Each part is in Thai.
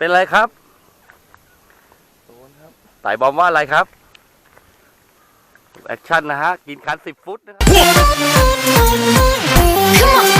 เป็นไรครับโดนครับไต่บอมว่าอะไรครับ แอคชั่นนะฮะ กินคันสิบฟุตนะครับ Come on, come on.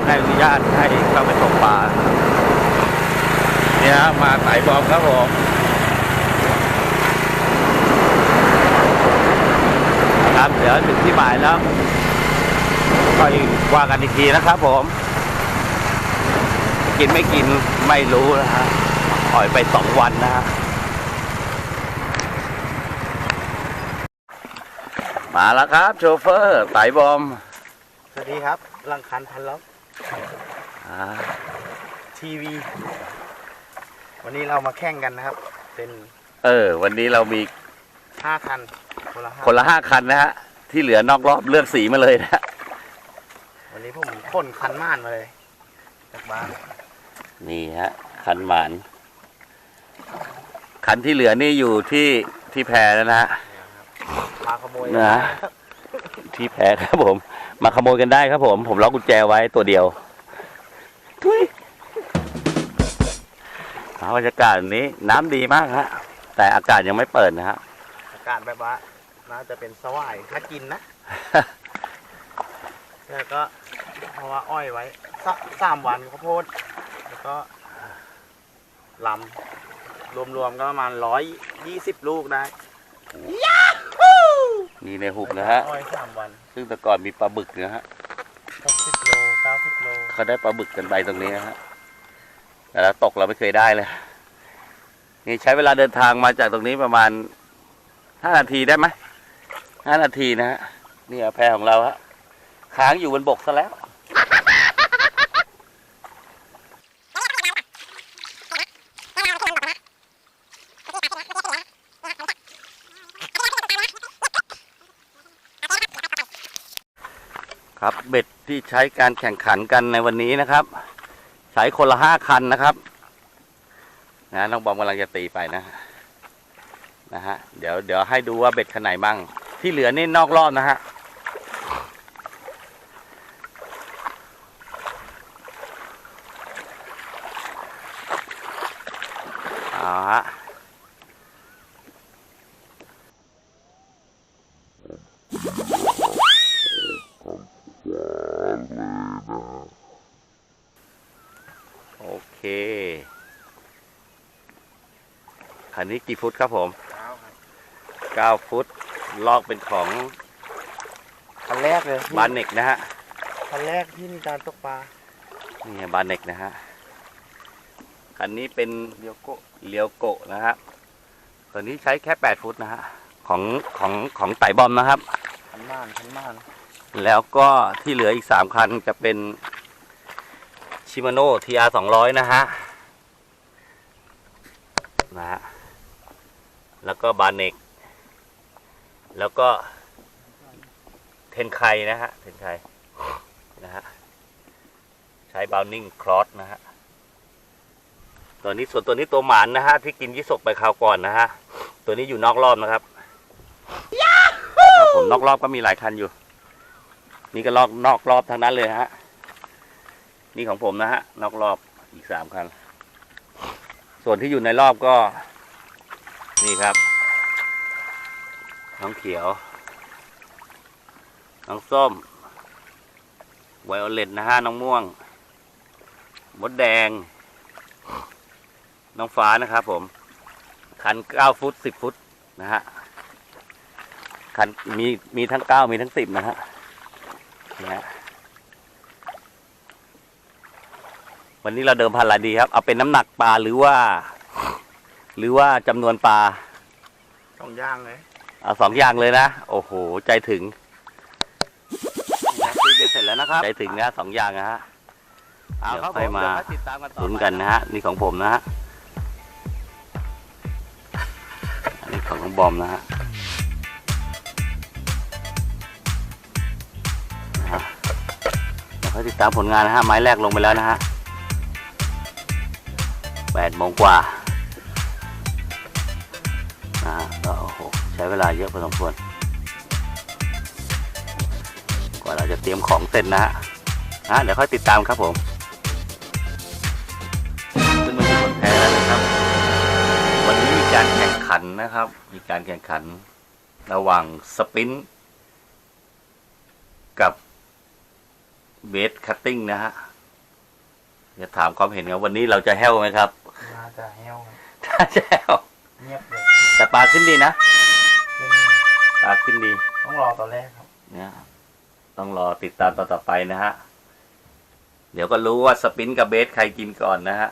าการได้อนุญาตให้เข้าไปตกปลาครับเนี่ยฮะมาสายบอมครับผมครับเดี๋ยวถึงที่หมายแล้วก็ว่ากันอีกทีนะครับผม กินไม่กินไม่รู้นะฮะปล่อยไปสองวันนะฮะมาแล้วครับ โชเฟอร์สายบอม สวัสดีครับลังคันพันล็อกอ่า ทีวี วันนี้เรามาแข่งกันนะครับ เป็นเออ วันนี้เรามีห้าคัน คนละห้าคนละห้าคันนะฮะ ที่เหลือนอกรอบเลือกสีมาเลยนะฮะวันนี้ผมพ่นคันม่านมาเลยจากบ้านนี่ฮะ คันหมาน คันที่เหลือนี่อยู่ที่ที่แพรแล้วนะฮะมาขโมยนะ ที่แพรครับผม มาขโมยกันได้ครับผม ผมล็อกกุญแจไว้ตัวเดียวทุยเอา บรรยากาศแบบนี้น้ำดีมากฮะ แต่อากาศยังไม่เปิดนะฮะอากาศแบบว่า น่าจะเป็นสวายถ้ากินนะแล้วก็เพราะว่าอ้อยไว้สะสามวันข้าวโพดแล้วก็ลำรวมๆก็ประมาณร้อยยี่สิบลูกได้นี่ในหุบนะฮะอ้อยสามวัน ซึ่งแต่ก่อนมีปลาบึกนะฮะหกสิบโลเก้าสิบโลเขาได้ปลาบึกกันไปตรงนี้นะฮะแต่เราตกเราไม่เคยได้เลย นี่ใช้เวลาเดินทางมาจากตรงนี้ประมาณห้านาทีได้ไหมห้านาทีนะฮะนี่แพของเราฮะค้างอยู่บนบกซะแล้ว ครับเบ็ดที่ใช้การแข่งขันกันในวันนี้นะครับ ใช้คนละห้าคันนะครับ นะน้องบอมกำลังจะตีไปนะนะฮะเดี๋ยวเดี๋ยวให้ดูว่าเบ็ดคันไหนมั่งที่เหลือนี่นอกรอบนะฮะเอาฮะ คคันนี้กี่ฟุตครับผมเก้าครับเก้าฟุต ลอกเป็นของคันแรกเลยบานเน็กนะฮะคันแรกที่มีการตกปลา นี่บานเน็กนะฮะ คันนี้เป็นเดียวโกะเลียวโกะนะครับตัวนี้ใช้แค่แปดฟุตนะฮะ ของของของไต่บอมนะครับ คันม่านคันม่าน แล้วก็ที่เหลืออีกสามคันจะเป็น ชิมาโน่ทีอาร์สองร้อยนะฮะ นะฮะ แล้วก็บาเน็กแล้วก็เทนไคนะฮะ เทนไคนะฮะ ใช้บาวนิ่งครอสนะฮะ ตัวนี้ส่วนตัวนี้ตัวหมานนะฮะ ที่กินยี่สกไปคราวก่อนนะฮะ ตัวนี้อยู่นอกรอบนะครับครับผมนอกรอบก็มีหลายคันอยู่ นี่ก็ลอกนอกรอบทางนั้นเลยฮะ นี่ของผมนะฮะนอกรอบอีกสามคัน ส่วนที่อยู่ในรอบก็ นี่ครับ น้องเขียว น้องส้มไวโอเลตนะฮะน้องม่วงมดแดง น้องฟ้านะครับผม คันเก้าฟุตสิบฟุตนะฮะคันมีมีทั้งเก้ามีทั้งสิบนะฮะนี่ฮะ วันนี้เราเดิมพันอะไรดีครับ เอาเป็นน้ำหนักปลาหรือว่า หรือว่าจำนวนปลาสองอย่างเลยเอาสองอย่างเลยนะ โอ้โห ใจถึงตีเบ็ดเสร็จแล้วนะครับใจถึงนะสองอย่างนะฮะเอาครับผมมาลุ้นกันนะฮะนี่ของผมนะฮะอันนี้ของน้องบอมนะฮะนะฮะเดี๋ยวค่อยติดตามผลงานนะฮะไม้แรกลงไปแล้วนะฮะ แปดโมงกว่านะฮะก็โอ้โหใช้เวลาเยอะพอสมควรกว่าเราจะเตรียมของเสร็จนะฮะนะเดี๋ยวค่อยติดตามครับผมขึ้นมาที่บนแพแล้วนะครับ วันนี้มีการแข่งขันนะครับ มีการแข่งขันระหว่างสปรินต์กับเบสคัตติ้งนะฮะจะถามความเห็นครับวันนี้เราจะแห้วไหมครับ น่าจะแห้วครับถ้าจะแห้วเงียบเลยแต่ปลาขึ้นดีนะซึ่งปลาขึ้นดีต้องรอตอนแรกครับเนี่ยต้องรอติดตามต่อต่อไปนะฮะ เดี๋ยวก็รู้ว่าสปินกับเบสใครกินก่อนนะฮะ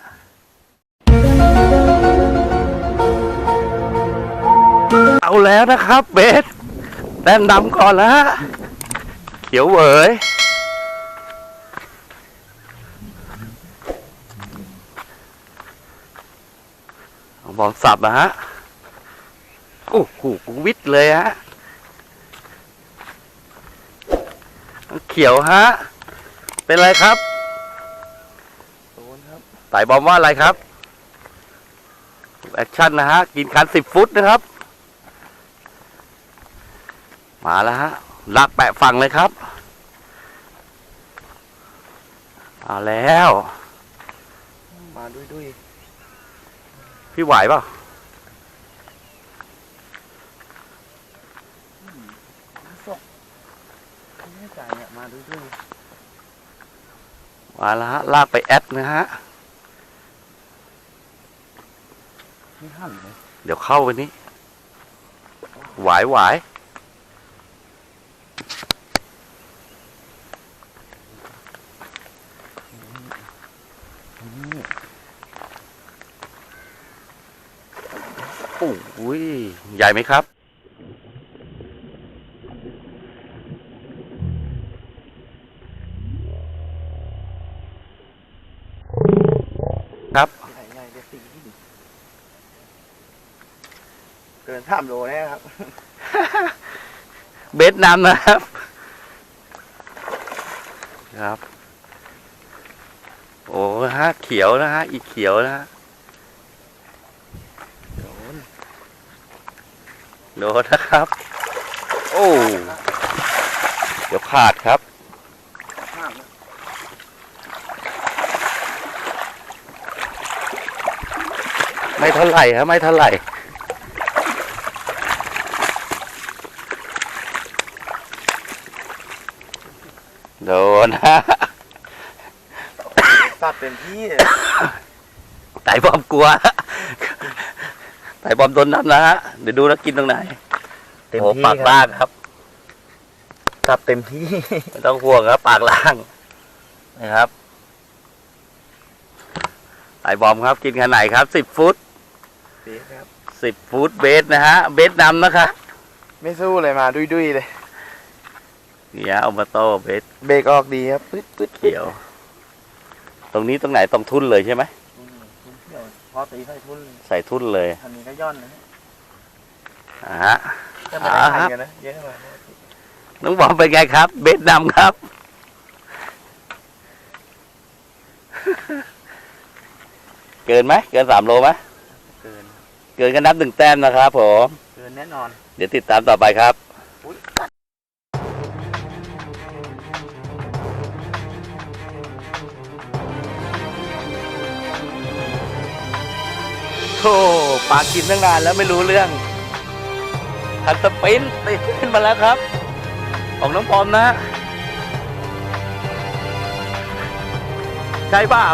เอาแล้วนะครับเบสแต้มดำก่อนแล้วฮะเขียวเหวยเอา บอลสับนะฮะ โอ้โหวิทย์เลยฮะ เขียวฮะ เป็นไรครับโดนครับไต่บอมว่าอะไรครับ แอคชั่นนะฮะ กินคันสิบฟุตนะครับ มาแล้วฮะลากแปะฝั่งเลยครับเอาแล้ว มาด้วยด้วย พี่ไหวเปล่าไม่แน่ใจเนี่ยมาด้วยด้วยมาแล้วฮะ ลากไปแอดนะฮะ ไม่หั่นเลย เดี๋ยวเข้าไปนี้ หวายหวาย อ้ยใหญ่ไหมครับ ครับใหญ่ใหญ่เด็ดสีเกินสามโลแน่ครับ เบสนำนะครับ ครับ โอ้ฮะเขียวนะฮะ อีกเขียวนะฮะ โดน โดนนะครับ โอ้เดี๋ยวขาดครับห้ามนะไม่เท่าไหร่ครับไม่เท่าไหร่โดนฮะสัตว์เต็มที่เลยไต่บอมกลัว ไต่บอมโดนน้ำนะฮะเดี๋ยวดูนะกินตรงไหนเต็มโอ้ที่ปากล่างครับสัตว์เต็มที่ ไม่ต้องห่วงครับปากล่างนะครับไต่บอมครับกินขนาดไหนครับสิบฟุตดีครับสิบฟุตเบสนะฮะเบสนำนะครับไม่สู้เลยมาดุยดุยเลย เนี่ยเอามาโต้เบสเบรกออกดีครับปึ๊ดปึ๊ดปึ๊ดเขียว ตรงนี้ตรงไหนตรงทุ่นเลยใช่ไหม อืมเดี๋ยวพอตีใส่ทุนเลยใส่ทุ่นเลยอันนี้ก็ย่อนนะอ่าฮะจะไม่ได้อ่าทันฮะกันนะเยอะมากน้องบอมเป็นไงครับ เบสนำครับ เกินไหมเกินสามโลไหมเกิน เกินก็นับหนึ่งแต้มนะครับผม เกินแน่นอน เดี๋ยวติดตามต่อไปครับ ปากกินตั้งนานแล้วไม่รู้เรื่องคันสปรินต์ติดขึ้นมาแล้วครับ ของน้องปอมนะ ใช่เปล่า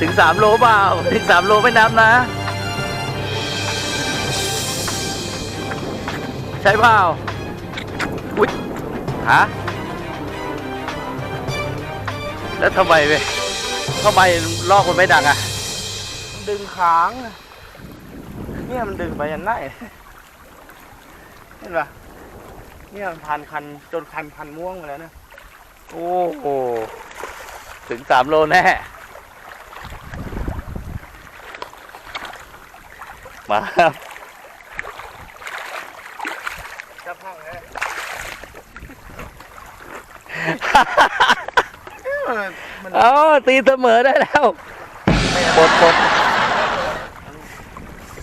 ถึงสามโลเปล่า ถึงสามโลไม่นับนะ ใช่เปล่า อุ๊ยฮะแล้วทำไมเว้ย ทำไมลอกมันไม่ดังอะ ดึงค้าง เนี่ยมันดึงไปยันไหนเห็นปะเนี่ยมันพันคันจนคันพันม่วงมาแล้วนะ โอ้โห ถึงสามโลแน่ มาครับจะพังเลยมัน เอาตีเสมอได้แล้วปลดปลด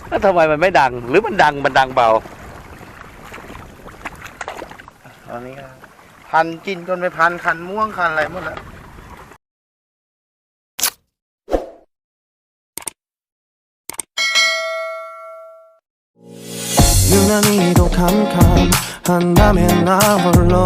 แล้วทำไมมันไม่ดัง หรือมันดังมันดังเบา ตอนนี้ก็พันกินจนไปพันคันม่วงคันอะไรหมดแล้ว 유난히도 캄캄한밤에 나 홀로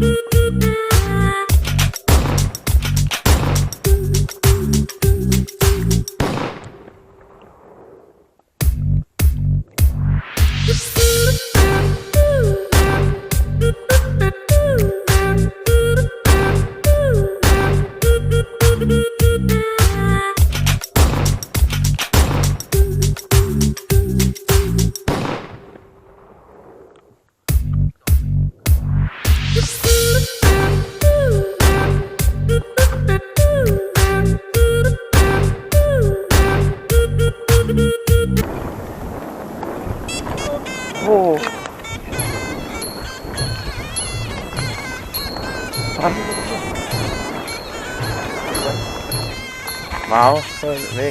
โ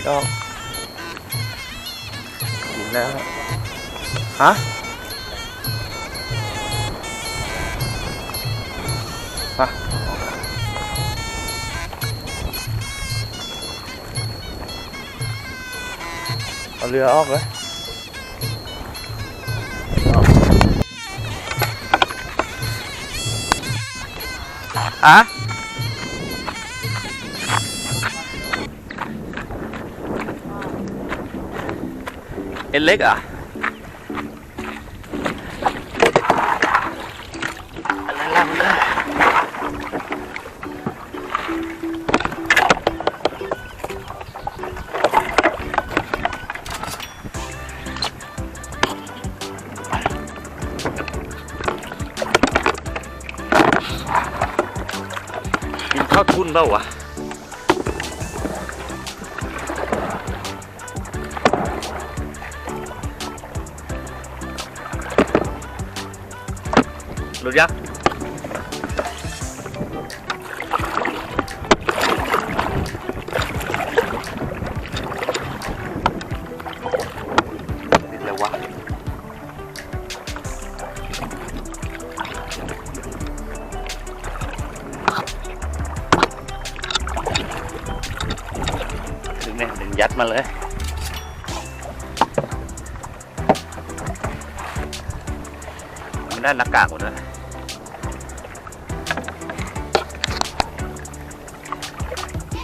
ฮ้ยเลขออกกินแเอ็นเล็กอะกินข้าวทุนเปล่าวะ หลุ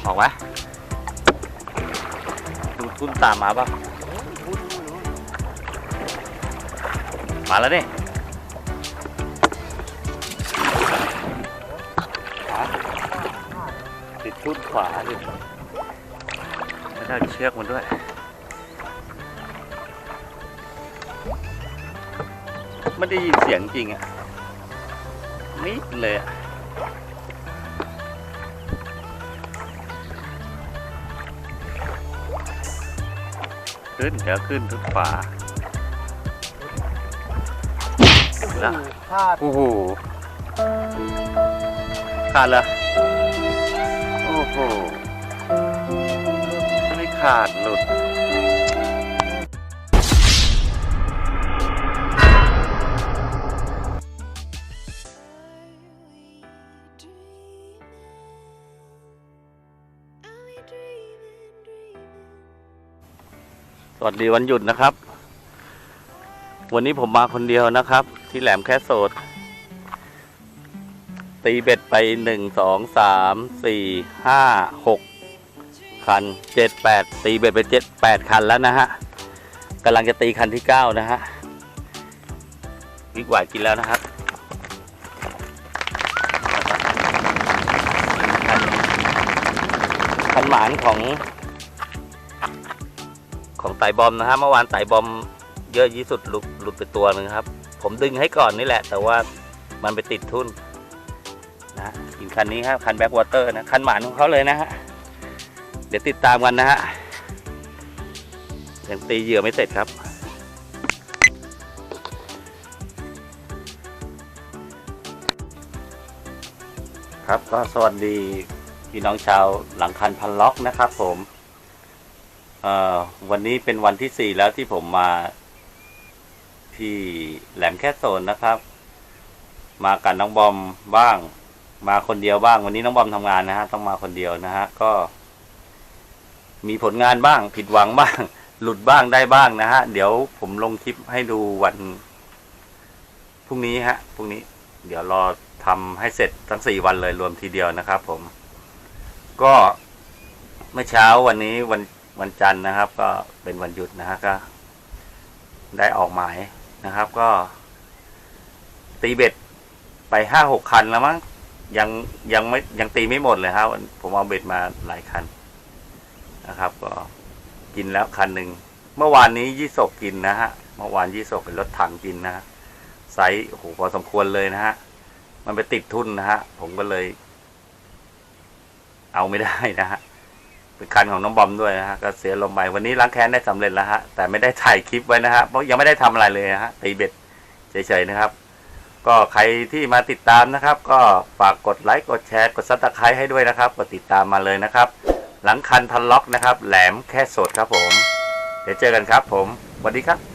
ออกไหมดูทุ่นตามมาป่ะมาแล้วนี่ติดทุ่นขวาดิแล้วได้เชือกมันด้วยไม่ได้ยินเสียงจริงอะมิดเลยอะ ขึ้น เดี๋ยวขึ้นทุกฝาละพลาดโอ้โหขาดเหรอโอ้โหไม่ขาดหลุด วัสดีวันหยุดนะครับ วันนี้ผมมาคนเดียวนะครับ ที่แหลมแค่โสดตีเบ็ดไปหนึ่งสองสามสี่ห้าหกคันเจ็ดแปดตีเบ็ดไปเจ็ดแปดคันแล้วนะฮะกำลังจะตีคันที่เก้านะฮะวิกหวายกินแล้วนะครับคันหมานของ ของไต่บอมนะฮะเมื่อวานไต่บอมเยอะที่สุดหลุดหลุดไปตัวหนึ่งครับ ผมดึงให้ก่อนนี่แหละ แต่ว่ามันไปติดทุ่นนะอีกคันนี้ครับคันแบ็กวอเตอร์นะคันหมานของเขาเลยนะฮะเดี๋ยวติดตามกันนะฮะยังตีเหยื่อไม่เสร็จครับครับก็สวัสดีพี่น้องชาวหลังคันพันล็อกนะครับผม วันนี้เป็นวันที่สี่แล้วที่ผมมาที่แหลมแค่โซนนะครับ มากันน้องบอมบ้าง มาคนเดียวบ้าง วันนี้น้องบอมทำงานนะฮะต้องมาคนเดียวนะฮะก็ มีผลงานบ้าง ผิดหวังบ้าง หลุดบ้างได้บ้างนะฮะเดี๋ยวผมลงคลิปให้ดูวันพรุ่งนี้ฮะพรุ่งนี้ เดี๋ยวรอทำให้เสร็จทั้งสี่วันเลยรวมทีเดียวนะครับ ผม ก็เมื่อเช้าวันนี้วัน วันจันทร์นะครับ ก็เป็นวันหยุดนะฮะก็ ได้ออกหมายนะครับ ก็ ตีเบ็ดไปห้าหกคันแล้วมั้งยังยังไม่ยังตีไม่หมดเลยครับผมเอาเบ็ดมาหลายคันนะครับ ก็กินแล้วคันหนึ่งเมื่อวานนี้ยี่สกกินนะฮะเมื่อวานยี่สกเป็นรถถังกินนะฮะไซส์โอ้โหพอสมควรเลยนะฮะมันไปติดทุนนะฮะผมก็เลย เอาไม่ได้นะฮะ เป็นคันของน้องบอมด้วยนะฮะก็เสียลมไปวันนี้ล้างแค้นได้สำเร็จแล้วฮะแต่ไม่ได้ถ่ายคลิปไว้นะฮะเพราะยังไม่ได้ทำอะไรเลยนะฮะตีเบ็ดเฉยๆนะครับ ก็ใครที่มาติดตามนะครับ ก็ฝากกดไลค์กดแชร์กดซับสไครต์ให้ด้วยนะครับกดติดตามมาเลยนะครับ หลังคันพันล็อกนะครับ แหลมแค่สดครับผม เดี๋ยวเจอกันครับผมสวัสดีครับ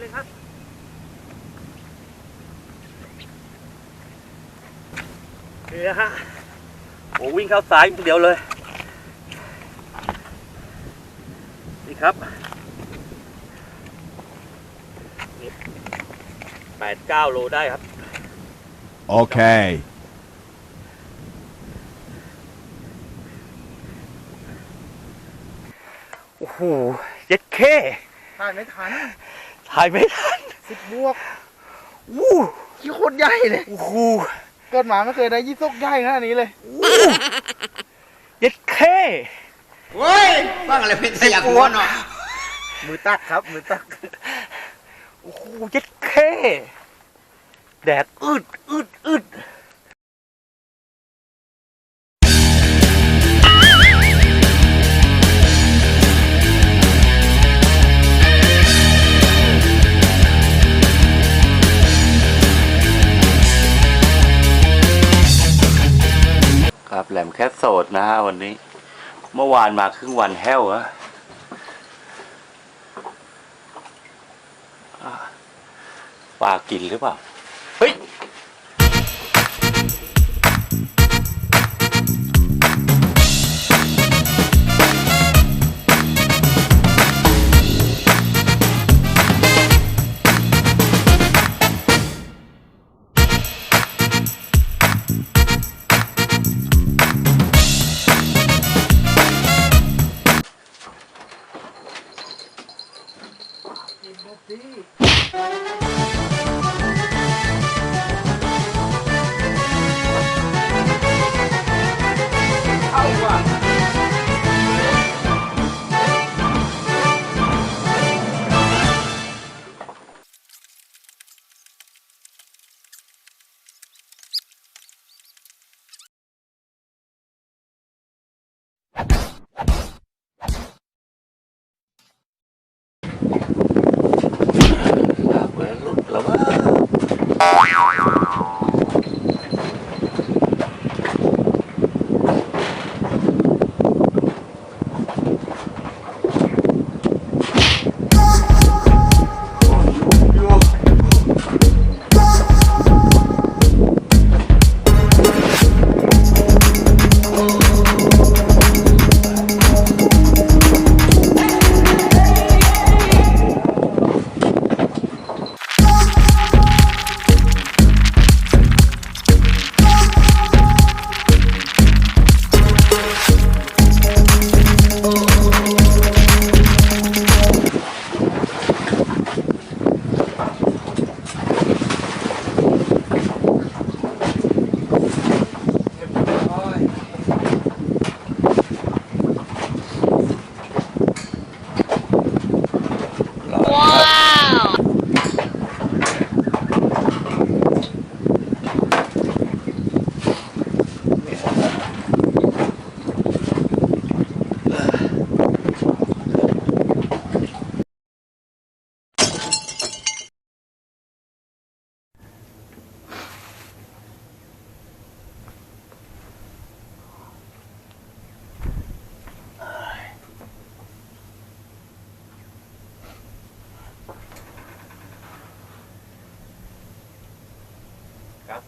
เลยครับนี่นะฮะโอ้วิ่งเข้าซ้ายอย่างเดียวเลย นี่ครับนี่แปดเก้าโลได้ครับ Okay. โอ้โหเย็ดเค ถ่ายไม่ทัน ถ่ายไม่ทันสิบบวกวู้ขี้โคตรใหญ่เลย โอ้โหเกิดมาไม่เคยได้ยี่ซกใหญ่ขนาดนี้เลยเย็ดเคเว้ยฟังอะไรเป็นสยามหัวเนาะมือตักครับ มือตัก โอ้โหเย็ดเคแดดอึดอึดอึด วานมาครึ่งวันแห้วอะปลากินหรือเปล่า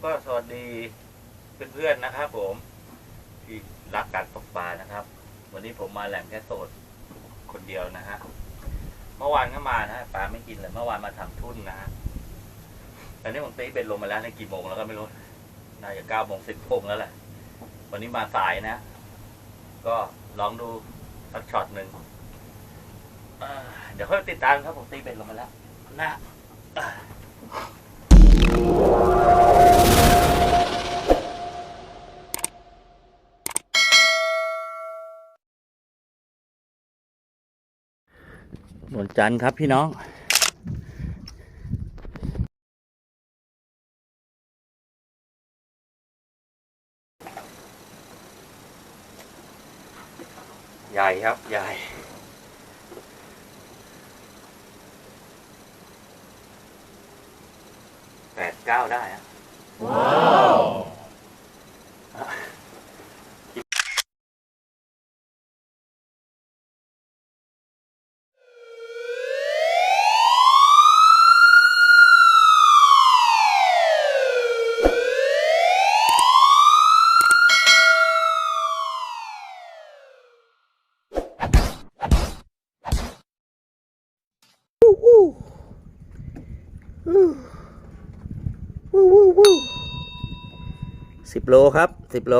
ก็สวัสดีเพื่อนๆนะครับ ผมที่รักการตกปลานะครับ วันนี้ผมมาแหลมแค่โสดคนเดียวนะฮะเมื่อวานก็มานะปลาไม่กินเลยเมื่อวานมาทำทุ่นนะฮะตอนนี้ผมตีเป็นลงมาแล้วในกี่โมงแล้วก็ไม่รู้น่าจะเก้าโมงสิบโมงแล้วแหละวันนี้มาสายนะ ก็ลองดูสักช็อตหนึ่งเอ่อเดี๋ยวค่อยติดตามครับผมตีเป็นลงมาแล้วนะ นวลจันทร์ครับพี่น้องใหญ่ครับ ใหญ่แปดเก้าได้อะสิบ โลครับสิบโล